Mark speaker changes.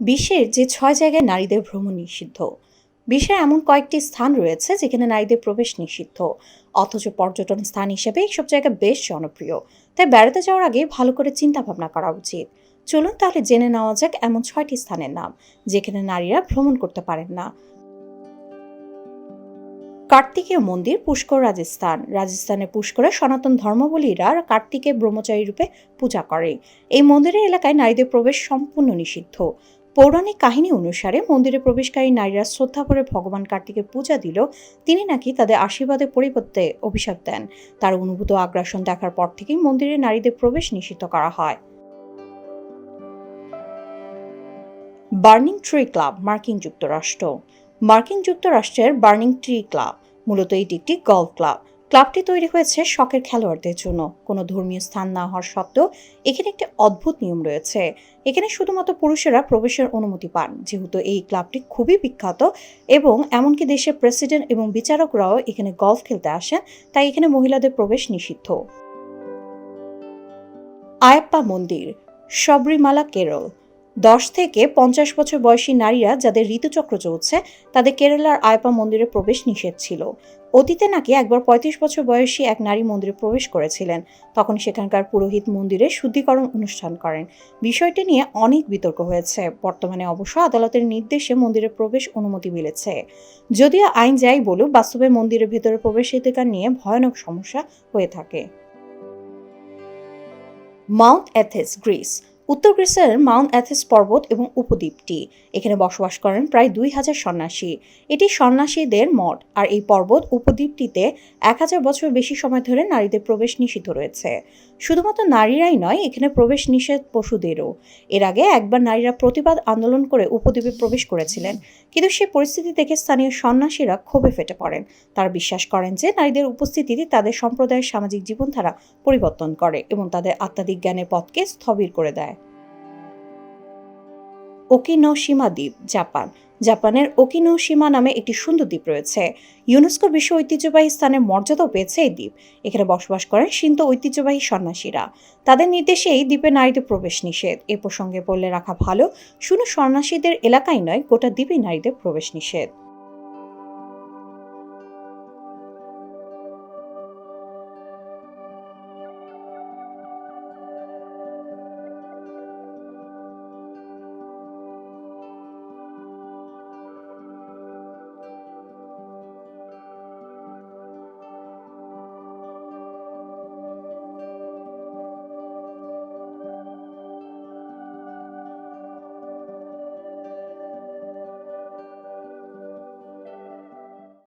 Speaker 1: বিশ্বের যে ছয় জায়গায় নারীদের ভ্রমণ নিষিদ্ধ, বিশ্বের এমন কয়েকটি স্থান রয়েছে যেখানে নারীদের প্রবেশ নিষিদ্ধ। অথচ পর্যটন স্থান হিসেবে এইসব জায়গা বেশ জনপ্রিয়, তাই বেড়াতে যাওয়ার আগে ভালো করে চিন্তা ভাবনা করা উচিত। চলুন তাহলে জেনে নেওয়া যাক এমন ছয়টি স্থানের নাম, যেখানে নারীরা ভ্রমণ করতে পারেন না। কার্তিকেয় মন্দির পুষ্কর রাজস্থান, রাজস্থানের পুষ্করে সনাতন ধর্মাবলীরা কার্তিকে ব্রহ্মচারী রূপে পূজা করে। এই মন্দিরের এলাকায় নারীদের প্রবেশ সম্পূর্ণ নিষিদ্ধ। পৌরাণিক কাহিনী অনুসারে মন্দিরে প্রবেশকারী নারীরা শ্রদ্ধা করে ভগবান কার্তিকের পূজা দিল, তিনি নাকি তাদের আশীর্বাদের পরিবর্তে অভিশাপ দেন। তার অনুভূত আগ্রাসন দেখার পর থেকেই মন্দিরে নারীদের প্রবেশ নিষিদ্ধ করা হয়। বার্নিং ট্রি ক্লাব, মার্কিন যুক্তরাষ্ট্র। মার্কিন যুক্তরাষ্ট্রের বার্নিং ট্রি ক্লাব, মূলত এটি একটি গল্ফ ক্লাব। ক্লাবটি তৈরি হয়েছে শখের খেলোয়াড়দের জন্য। কোনো ধর্মীয় স্থান না হওয়ার সত্ত্বেও এখানে একটি অদ্ভুত নিয়ম রয়েছে। এখানে শুধুমাত্র পুরুষেরা প্রবেশের অনুমতি পান, যেহেতু এই ক্লাবটি খুবই বিখ্যাত এবং এমনকি দেশের প্রেসিডেন্ট এবং বিচারকরাও এখানে গলফ খেলতে আসেন, তাই এখানে মহিলাদের প্রবেশ নিষিদ্ধ। আয়াপ্পা মন্দির, শবরীমালা কেরল দশ থেকে পঞ্চাশ বছর বয়সী নারীরা যাদের ঋতুচক্র চলছে, তাদের কেরালার আয়পা মন্দিরে প্রবেশ নিষেধ ছিল। অতীতে নাকি একবার পঁয়ত্রিশ বছর বয়সী এক নারী মন্দিরে প্রবেশ করেছিলেন। তখন সেখানকার পুরোহিত মন্দিরে শুদ্ধিকরণ অনুষ্ঠান করেন। বিষয়টি নিয়ে অনেক বিতর্ক হয়েছে। বর্তমানে অবশ্য আদালতের নির্দেশে মন্দিরে প্রবেশ অনুমতি মিলেছে। যদিও আইন যাই বলুক, বাস্তবে মন্দিরের ভেতরে প্রবেশাধিকার নিয়ে ভয়ানক সমস্যা হয়ে থাকে। মাউন্ট অ্যাথেস গ্রিস উত্তর গ্রিসের মাউন্ট অ্যাথেস পর্বত এবং উপদ্বীপটি। এখানে বসবাস করেন প্রায় দুই হাজার সন্ন্যাসী। এটি সন্ন্যাসীদের মঠ, আর এই পর্বত উপদ্বীপটিতে এক হাজার বছর বেশি সময় ধরে নারীদের প্রবেশ নিষিদ্ধ রয়েছে। শুধুমাত্র নারীরাই নয়, এখানে প্রবেশ নিষেধ পশুদেরও। এর আগে একবার নারীরা প্রতিবাদ আন্দোলন করে উপদ্বীপে প্রবেশ করেছিলেন, কিন্তু সে পরিস্থিতি দেখে স্থানীয় সন্ন্যাসীরা ক্ষোভে ফেটে পড়েন। তারা বিশ্বাস করেন যে নারীদের উপস্থিতি তাদের সম্প্রদায়ের সামাজিক জীবনধারা পরিবর্তন করে এবং তাদের আত্মাধিক জ্ঞানের পথকে স্থবির করে দেয়। ওকিনোশিমা দ্বীপ, জাপান। জাপানের ওকিনোশিমা নামে একটি সুন্দর দ্বীপ রয়েছে। ইউনেস্কো বিশ্ব ঐতিহ্যবাহী স্থানের মর্যাদাও পেয়েছে এই দ্বীপ। এখানে বসবাস করেন সিন্ত ঐতিহ্যবাহী সন্ন্যাসীরা। তাদের নির্দেশে এই দ্বীপে নারীদের প্রবেশ নিষেধ। এ প্রসঙ্গে বলে রাখা ভালো, শুধু সন্ন্যাসীদের এলাকায় নয়, গোটা দ্বীপে নারীদের প্রবেশ নিষেধ।